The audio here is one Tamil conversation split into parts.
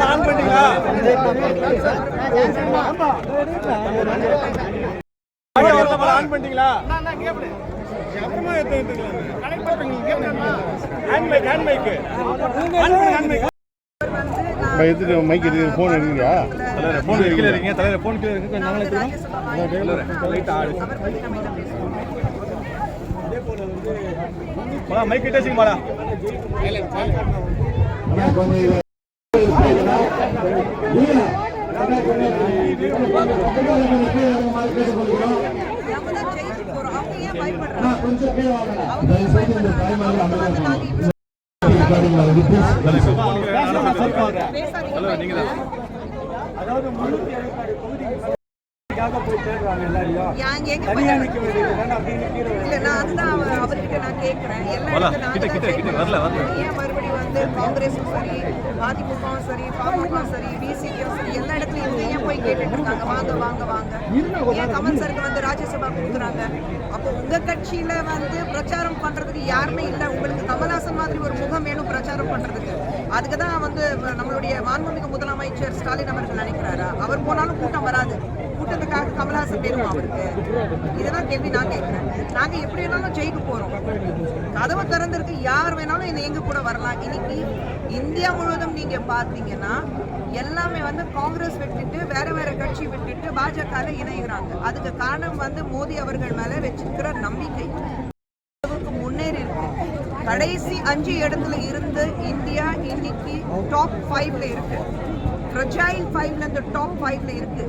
ஆன் பண்ணிட்டீங்களா ஆன் பண்ணிட்டீங்களா அப்புறமா hand mic hand mic hand mic எடுத்துட்டு மைக் எடுத்து ஃபோன் எடுக்கிறீங்களா தலைவர் ஃபோன் கீழே இருக்கீங்க தலைவர் ஃபோன் கீழே இருக்கு கொஞ்சம் நாங்களே எடுத்துக்கிறோம் லைட் ஆடு. மைக் மாடா அதாவது முன்னூத்தி மறுபடியும் வந்து காங்கிரஸும் சரி அதிமுகவும் சரி பாமக சரி பிசிபியும் சரி எல்லா இடத்துலயும் இவங்க ஏன் போய் கேட்டுட்டு இருக்காங்க? வாங்க வாங்க வாங்க. ஏன் கமல் சருக்கு வந்து ராஜ்யசபா கொடுக்குறாங்க? அப்போ உங்க கட்சியில வந்து பிரச்சாரம் பண்றதுக்கு யாருமே இல்ல. உங்களுக்கு கமல்ஹாசன் மாதிரி ஒரு முகம் வேணும் பிரச்சாரம் பண்றதுக்கு. அதுக்கு தான் வந்து நம்மளுடைய மாண்புமிகு முதலமைச்சர் ஸ்டாலின் அவர்கள் நினைக்கிறாரா? அவர் போனாலும் கூட்டம் வராது. கூட்டத்துக்காக கமல்ஹாசன் வேணுமா அவருக்கு. இதுதான் கேள்வி நான் கேட்கிறேன். நாங்க எப்படி வேணாலும் ஜெயிக்க போறோம். கதவு திறந்திருக்கு யார் வேணாலும் இந்த எங்க கூட வரலாம். இன்னைக்கு இந்தியா முழுவதும் நீங்க பார்த்தீங்கன்னா எல்லாமே வந்து காங்கிரஸ் விட்டுட்டு வேற வேற கட்சி விட்டுட்டு பாஜக இணைகிறாங்க. அதுக்கு காரணம் வந்து மோடி அவர்கள் மேல வச்சிருக்கிற நம்பிக்கை. முன்னேறி இருக்கு. கடைசி அஞ்சு இடத்துல இரு இருந்து இந்தியா இன்னைக்கு டாப் ஃபைவ்ல இருக்கு. ஃப்ரஜைல் ஃபைவ்ல இந்த டாப் ஃபைவ்ல இருக்கு.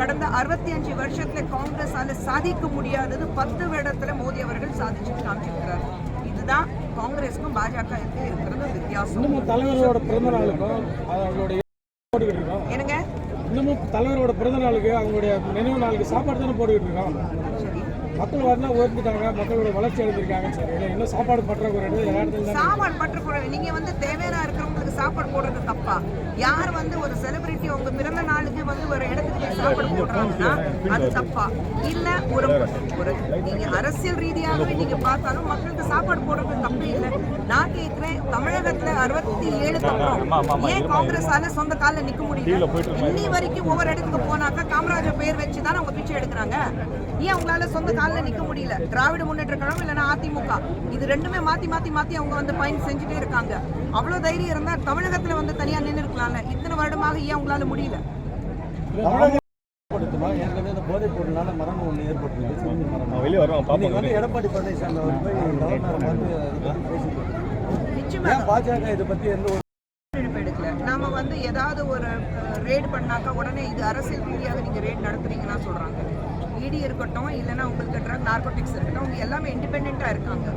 கடந்த அறுபத்தி அஞ்சு வருஷத்துல காங்கிரஸால சாதிக்க முடியாதது பத்து இடத்துல மோடி அவர்கள் சாதிச்சு காமிச்சிருக்கிறார். இதுதான் காங்கிரஸுக்கும் பாஜகவுக்கும் இருக்கிறது வித்தியாசம். தலைவரோட பிறந்த நாளுக்கும் என்னங்க? இன்னமும் தலைவரோட பிறந்த நாளுக்கு அவங்களுடைய நினைவு நாளுக்கு சாப்பாடு தானே போட்டுக்கிட்டு இருக்கோம் சரி மக்கள் வரலாம் உயர்ந்துட்டாங்க மக்களோட வளர்ச்சி அடைஞ்சிருக்காங்க. சரி இன்னும் சாப்பாடு பற்றாக்குறை சாப்பாடு பற்றுக்குறை நீங்க வந்து தேவையான இருக்கிறவங்களுக்கு சாப்பாடு போடுறது தப்பா? யார் வந்து ஒரு செலிபிரிட்டி உங்க பிறந்த நாளுக்கு வந்து ஒரு இடத்துக்கு போய் சாப்பாடு போடுறாங்கன்னா அது தப்பா? இல்ல ஒரு ஒரு நீங்க அரசியல் ரீதியாகவே நீங்க பார்த்தாலும் மக்களுக்கு சாப்பாடு போடுறது தப்பு இல்ல. நான் கேட்கிறேன் தமிழகத்துல அறுபத்தி ஏழுக்கு அப்புறம் ஏன் காங்கிரஸால சொந்த கால்ல நிக்க முடியல? இன்னி வரைக்கும் ஒவ்வொரு இடத்துக்கு போனாக்கா காமராஜர் பேர் வச்சு தானே அவங்க பிச்சை எடுக்கிறாங்க. ஏன் அவங்களால சொந்த கால்ல நிக்க முடியல. திராவிட முன்னேற்ற கழகம் இல்லைன்னா அதிமுக. இது ரெண்டுமே மாத்தி மாத்தி மாத்தி அவங்க வந்து பயன் செஞ்சுட்டே இருக்காங்க. அவ்வளவு தைரியம் இருந்தா தமிழகத்துல வந்து தனியா நின்று இருக்கலாம்ல இத்தனை வருடமாக ஏன் உங்களால முடியல? எடப்பாடி பழனிசாமி அவர் போய் கவர்னர் வந்து இதை பத்தி பாஜக இதை எந்த ஒரு நாம வந்து ஏதாவது ஒரு ரேட் பண்ணாக்கா உடனே இது அரசியல் ரீதியாக நீங்க ரேட் நடத்துறீங்கன்னா சொல்றாங்க. இடி இருக்கட்டும் இல்லைன்னா உங்களுக்கு ட்ரக் நார்கோட்டிக்ஸ் இருக்கட்டும் அவங்க எல்லாமே இண்டிபெண்டா இருக்காங்க.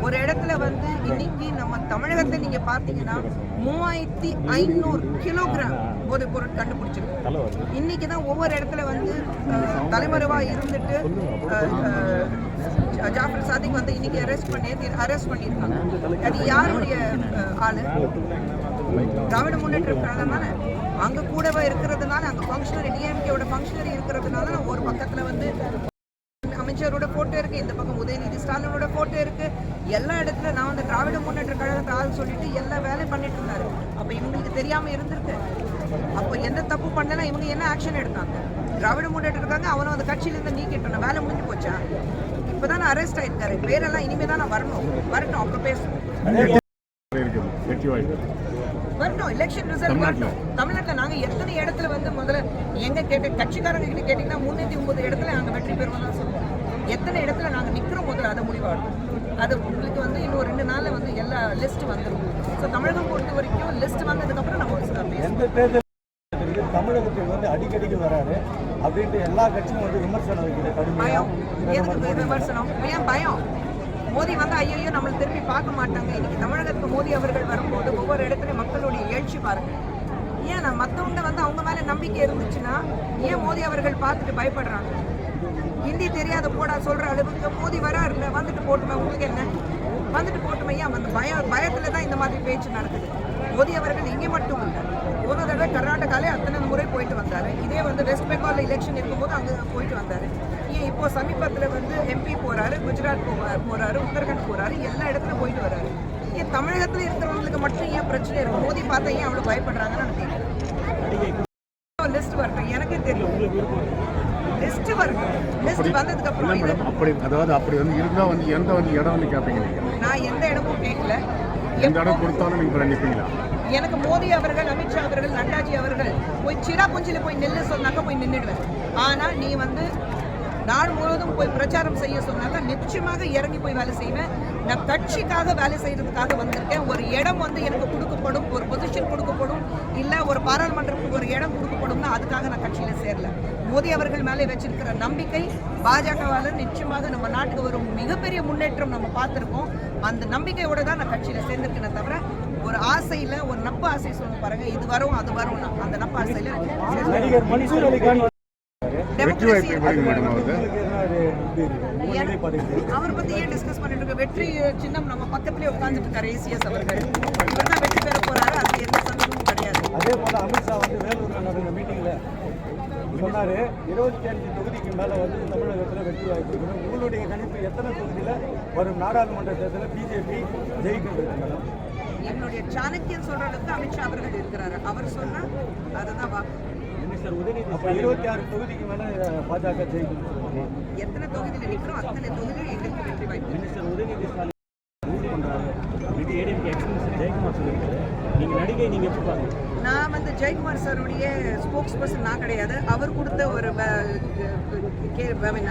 ஒரு இடத்துல வந்து இன்னைக்கு நம்ம தமிழகத்தை நீங்க பார்த்தீங்கன்னா மூவாயிரத்தி ஐநூறு கிலோகிராம் போதைப் பொருள் கண்டுபிடிச்சிருக்கு. இன்னைக்கு தான் ஒவ்வொரு இடத்துல வந்து அஹ், தலைமறைவா இருந்துட்டு ஜாஃபர் சாதிக் வந்து இன்னைக்கு அரெஸ்ட் பண்ணி அரெஸ்ட் பண்ணியிருக்காங்க. அது யாருடைய ஆளு? திராவிட முன்னேற்ற கழகம் தானே அங்க கூடவே இருக்கிறதுனால ஃபங்க்ஷனரி டிஎம்கேவோட ஃபங்க்ஷனரி இருக்கிறதுனால ஒரு பக்கத்துல வந்து அமைச்சரோட போட்டோ இருக்கு இந்த பக்கம் உதயநிதி ஸ்டாலினோட போட்டோ இருக்கு. எல்லா இடத்துல நான் வந்து திராவிட முன்னேற்ற கழகத்தை ஆள் சொல்லிட்டு எல்லா வேலையும் பண்ணிட்டு இருந்தாரு. அப்போ இவங்களுக்கு தெரியாம இருந்திருக்கு. அப்போ எந்த தப்பு பண்ணலாம் இவங்க என்ன ஆக்ஷன் எடுத்தாங்க? திராவிட முன்னேற்ற இருக்காங்க அவனும் அந்த கட்சியிலேருந்து நீக்கிட்டோம் வேலை முடிஞ்சு போச்சா? இப்பதான் அரெஸ்ட் ஆயிருக்காரு. பேரெல்லாம் இனிமே தான் வரணும். வரட்டும் அப்புறம் பேசணும் வரட்டும் எலெக்ஷன் ரிசல்ட் வரட்டும் தமிழ்நாட்டில் நாங்க எத்தனை இடத்துல வந்து முதல்ல எங்க கேட்ட கட்சிக்காரங்க கிட்ட கேட்டீங்கன்னா முன்னூத்தி ஒன்பது இடத்துல நாங்க வெற்றி பெறுவோம் தான் சொல்லுவோம். எத்தனை இடத்துல நாங்க நிக்கிறோம் முதல்ல அதை முடிவாடும் அது உங்களுக்கு வந்து இன்னும் ரெண்டு நாள்ல வந்து எல்லா லிஸ்ட் வந்துடும் ஸோ தமிழகம் பொறுத்த வரைக்கும் லிஸ்ட் வந்ததுக்கு அப்புறம் நம்ம தமிழகத்துக்கு வந்து அடிக்கடிக்கு வராரு. அப்படின்ட்டு எல்லா கட்சியும் வந்து விமர்சனம் வைக்கிற கடுமையா. பயம். எதுக்கு விமர்சனம்? ஏன் பயம். மோடி வந்து ஐயோ நம்மளை திரும்பி பார்க்க மாட்டாங்க. இன்னைக்கு தமிழகத்துக்கு மோடி அவர்கள் வரும்போது ஒவ்வொரு இடத்துலையும் மக்களுடைய எழுச்சி பாருங்க. ஏன் நான் மற்றவங்க வந்து அவங்க மேலே நம்பிக்கை இருந்துச்சுன்னா ஏன் மோடி அவர்கள் பார்த்துட்டு பயப்படுறாங்க? ஹிந்தி தெரியாத போடா சொல்ற அளவுக்கு மோதி வராருல வந்துட்டு போட்டுமே உங்களுக்கு என்ன? வந்துட்டு போட்டுமே ஏன்? அந்த பயம் பயத்துல தான் இந்த மாதிரி பேச்சு நடக்குது. மோதி அவர்கள் இங்கே மட்டும் இல்லை போன தடவை கர்நாடகாலே அத்தனை முறை போயிட்டு வந்தாரு. இதே வந்து வெஸ்ட் பெங்கால் எலெக்ஷன் இருக்கும்போது அங்கே போயிட்டு வந்தாரு. ஏன் இப்போ சமீபத்தில் வந்து எம்பி போறாரு குஜராத் போவார் போறாரு உத்தரகண்ட் போறாரு எல்லா இடத்துலையும் போயிட்டு வராரு. ஏன் தமிழகத்தில் இருக்கிறவங்களுக்கு மட்டும் ஏன் பிரச்சனை இருக்கும் மோடி பார்த்தா ஏன் அவ்வளோ பயப்படுறாங்கன்னு எனக்கு தெரியல. லிஸ்ட் வரட்டும். எனக்கே தெரியும் லிஸ்ட் வந்ததுக்கு அப்புறம் அப்படி அதாவது அப்படி வந்து எந்த வந்து இடம் வந்து கேட்பீங்க நீங்கள் நான் எந்த இடமும் கேட்கல எந்த இடம் கொடுத்தாலும் நீங்கள் எனக்கு மோடி அவர்கள் அமித்ஷா அவர்கள் நட்டாஜி அவர்கள் போய் சிராபுஞ்சில போய் நெல்லு சொன்னாக்க போய் நின்றுடுவேன் ஆனா நீ வந்து நாடு முழுவதும் போய் பிரச்சாரம் செய்ய சொன்னாங்க நிச்சயமாக இறங்கி போய் வேலை செய்வேன். நான் கட்சிக்காக வேலை செய்யறதுக்காக வந்திருக்கேன். ஒரு இடம் வந்து எனக்கு கொடுக்கப்படும் ஒரு பொசிஷன் கொடுக்கப்படும் இல்லை ஒரு பாராளுமன்றத்துக்கு ஒரு இடம் கொடுக்கப்படும்னா அதுக்காக நான் கட்சியில சேரல. மோடி அவர்கள் மேலே வச்சிருக்கிற நம்பிக்கை பாஜகவால நிச்சயமாக நம்ம நாட்டுக்கு வரும் மிகப்பெரிய முன்னேற்றம் நம்ம பார்த்திருக்கோம். அந்த நம்பிக்கையோட தான் நான் கட்சியில சேர்ந்திருக்கேன் தவிர ஒரு ஆசையில ஒரு நப்பு ஆசை சொல்லுங்க பாருங்க இது வரும் அது வரும் அந்த நப்பு ஆசையில வெற்றி வாய்ப்பு எப்படி மேடம் அவர் பத்தி ஏன் டிஸ்கஸ் பண்ணிட்டு இருக்க வெற்றி சின்னம் நம்ம பக்கத்துலயே உட்கார்ந்துட்டு இருக்காரு ஏசிஎஸ் அவர்கள். இவர் தான் வெற்றி பெற போறாரு? அது எந்த சந்தேகமும் கிடையாது. அதே போல அமித்ஷா வந்து வேலூர்ல நடந்த மீட்டிங்ல சொன்னாரு இருபத்தி அஞ்சு தொகுதிக்கு மேல வந்து தமிழகத்துல வெற்றி வாய்ப்பு உங்களுடைய கணிப்பு எத்தனை தொகுதியில வரும்? நாடாளுமன்ற தேர்தலில் பிஜேபி ஜெயிக்கின்றது மேடம் என்னுடைய சாணக்கியன் சொல்ற அளவுக்கு அமித்ஷா அவர்கள் இருக்கிறாரு. அவர் சொன்னா அதுதான் வாக்கு அப்ப இருபத்தி ஆறு தொகுதிக்கு மேல பாஜக ஜெயிக்கும். எத்தனை தொகுதியில நிக்கிறோம்? அத்தனை தொகுதியிலும் எங்களுக்கு வெற்றி வாய்ப்பு மினிஸ்டர் உதயநிதி ஸ்டாலின் ரூல் பண்றாரு. இது ஏடிஎம்கே எக்ஸ்பிரஸ் ஜெயக்குமார் சொல்லியிருக்காரு. நீங்க நடிகை நீங்க எப்படி பாக்குறீங்க நான் வந்து ஜெயக்குமார் சாருடைய ஸ்போக்ஸ் பர்சன் நான் கிடையாது. அவர் கொடுத்த ஒரு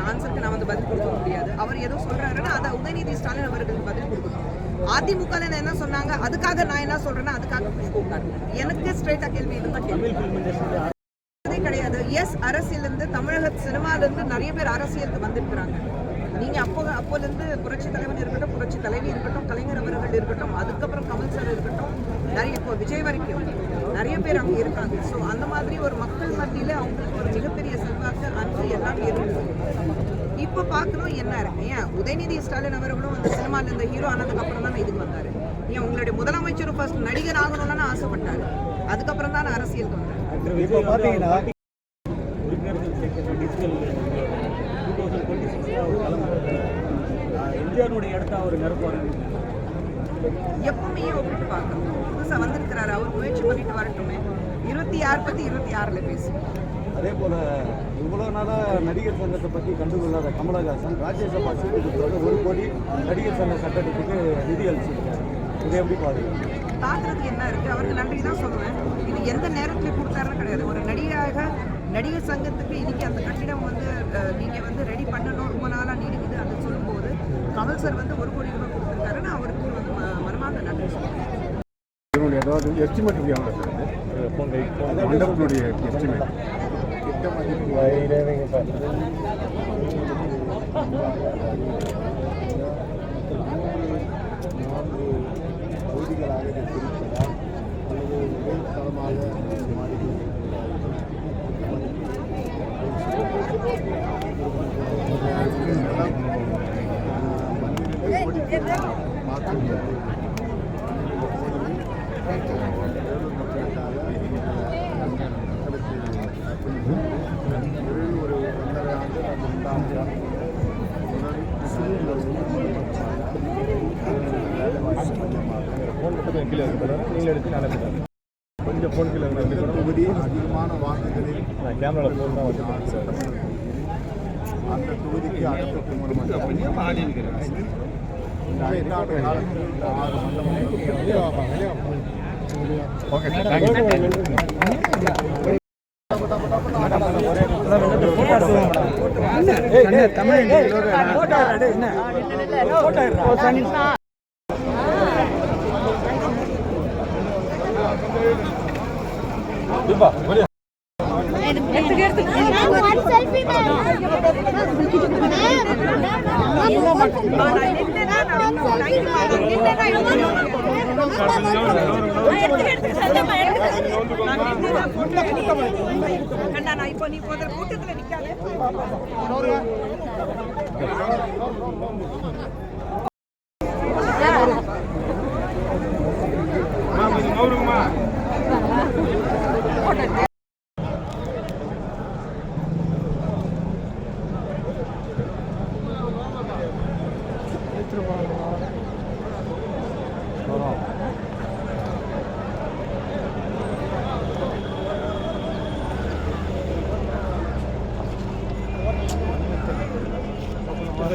ஆன்சருக்கு நான் வந்து பதில் கொடுக்க முடியாது. அவர் ஏதோ சொல்றாருன்னா அதை உதயநிதி ஸ்டாலின் அவர்களுக்கு பதில் கொடுக்கணும். அதிமுக என்ன சொன்னாங்க? அதுக்காக நான் என்ன சொல்றேன்னா அதுக்காக. எனக்கு ஸ்ட்ரைட்டா கேள்வி இதுதான் கேள்வி கிடையாது. எஸ் அரசியலேருந்து தமிழக சினிமாலேருந்து நிறைய பேர் அரசியலுக்கு வந்திருக்கிறாங்க. நீங்க அப்போ அப்போல இருந்து புரட்சி தலைவன் இருக்கட்டும் புரட்சி தலைவி இருக்கட்டும் கலைஞர் அவர்கள் இருக்கட்டும் அதுக்கப்புறம் கமல் சார் இருக்கட்டும் நிறைய இப்போ விஜய் வரைக்கும் நிறைய பேர் அங்கே இருக்காங்க. ஸோ அந்த மாதிரி ஒரு மக்கள் மத்தியில அவங்களுக்கு ஒரு மிகப்பெரிய செல்வாக்கு அன்பு எல்லாமே இருந்தது இப்போ பார்க்கணும் என்ன இருக்கு. ஏன்? உதயநிதி ஸ்டாலின் அவர்களும் அந்த சினிமாவில் இந்த ஹீரோ ஆனதுக்கு அப்புறம் தான் இதுக்கு வந்தாரு. ஏன்? உங்களுடைய முதலமைச்சரும் ஃபர்ஸ்ட் நடிகர் ஆகணும்னு ஆசைப்பட்டாரு. அதுக்கப்புறம் தான் அரசியலுக்கு வந்தாரு. இப்போ எப்பவுமே ஒப்பிட்டு பார்க்கணும். புதுசா வந்திருக்கிறாரு. அவர் முயற்சி பண்ணிட்டு வரட்டுமே. இருபத்தி ஆறு பத்தி இருபத்தி ஆறுல பேசுவோம். அதே போல இவ்வளவு நாளா நடிகர் சங்கத்தை பத்தி கண்டுகொள்ளாத கமலஹாசன் ராஜ்யசபா சீட்டுக்கு ஒரு கோடி நடிகர் சங்க கட்டடத்துக்கு நிதி அளிச்சிருக்காரு. இதை எப்படி பாருங்க? பார்க்கறதுக்கு என்ன இருக்கு? அவருக்கு நன்றி தான் சொல்லுவேன். இது எந்த நேரத்தில் கொடுத்தாருன்னு கிடையாது. ஒரு நடிகராக நடிகர் சங்கத்துக்கு இன்னைக்கு அந்த கட்டிடம் வந்து அஹ், நீங்க வந்து ரெடி பண்ணணும். ரொம்ப நாளா நீடிக்குது அதை சொல்லும்போது கமல் சார் வந்து ஒரு கோடி ரூபாய் கொடுத்துருக்காரு நான் அவருக்கு வந்து மனமார்ந்த நன்றி இதனுடைய அதாவது எஸ்டிமேட் எவ்வளோ சார் மண்டபத்தினுடைய எஸ்டிமேட் ஃபோன் மட்டும் கீழே இருக்கு நீங்கள் எடுத்து நான் கொஞ்சம் ஃபோன் கீழே இருக்கு தொகுதி அதிகமான வாக்குகளில் நான் கேமராவில் ஃபோன் தான் வச்சுருக்கேன் சார்? அந்த தொகுதிக்கு அடுத்த ஓகே தேங்க்யூ இப்போ நீ போகிற கூட்டத்தில் நிற்காது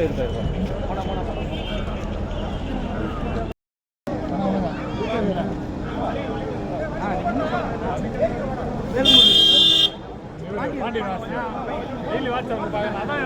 ರೂಪಾಯಿ ಇರ್ತಾ ಇದೆ ಇಲ್ಲಿ ವಾಟ್ಸಪ್ ಅದೇ